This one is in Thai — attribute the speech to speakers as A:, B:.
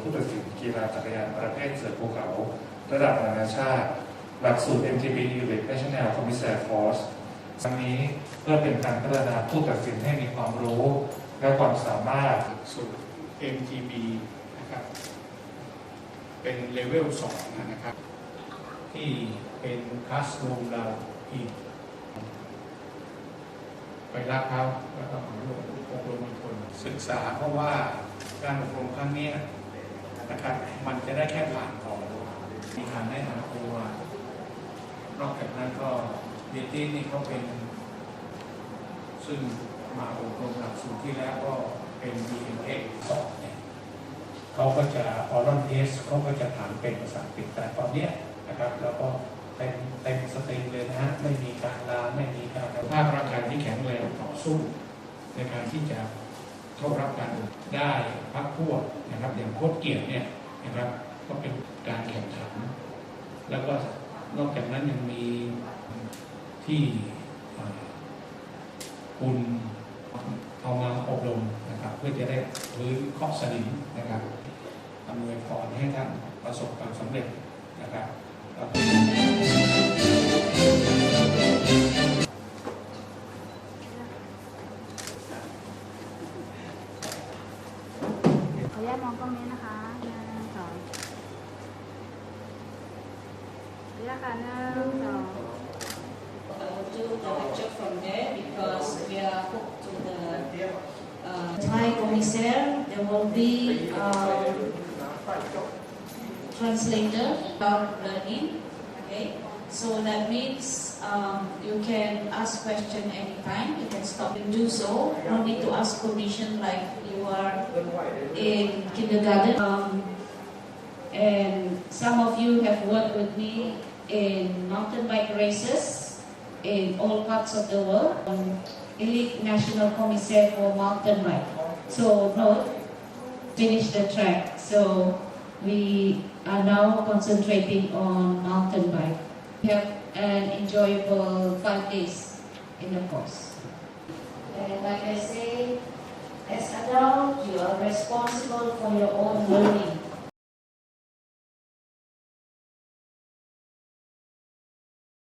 A: ผู้ตัดสินกีฬาจักรยานประเภทเสือภูเขา ระดับนานาชาติ หลักสูตร MTB Elite National Commissaire Force ครั้งนี้เพื่อเป็นการพัฒนาผู้ตัดสินให้มีความรู้และความสามารถ
B: สูตร MTB นะครับ เป็นเลเวล2นะครับ ที่เป็นคลาสรูมเราอีกไปรับเขาแล้วก็มาร่วมอบรมคนศึกษาเพราะว่าการอบรมครั้งนี้ นะครับ มันจะได้แค่ผ่านของมีการแนะนำตัวนอกจากนั้นก็เดยตี้นี่เขาเป็น ซึ่งมาอบรมหลักสูตรที่แล้วก็เป็น BMX สองเนี่ยเขาก็จะออรัลเทสเขาก็จะถามเป็นภาษาอังกฤษแต่ตอนเนี้ยนะครับ แล้วก็เต็มเต็มสตรีมเลยนะฮะไม่มีการลาไม่มีการภาพร่างกายที่แข็งแรงต่อสู้ในการที่จะ เข้ารับการได้พักพวกนะครับ อย่างโคตรเกียรติเนี่ยนะครับก็เป็นการแข่งขัน แล้วก็นอกจากนั้นยังมีที่คุณเอามาอบรมนะครับ เพื่อจะได้พื้นเคาะสนิมนะครับอำนวยพรให้ท่านประสบความสำเร็จนะครับ
C: ญาตมองกล้องนี้นะคะหนึ่งสองขออนุญาตค่ะหนึ่งสอง
D: uh, do the lecture from there because we are hooked to the uh, Thai commissaire. There will be um, translator about learning. Okay, so that means um, you can ask question anytime. You can stop and do so. No need to ask permission like you are in kindergarten. Um, and some of you have worked with me in mountain bike races in all parts of the world. Um, elite national commissaire for mountain bike. So no, finish the track. So we are now concentrating on mountain bike. Have an enjoyable five days in the course. And like I say, as adults, you are responsible for your own learning.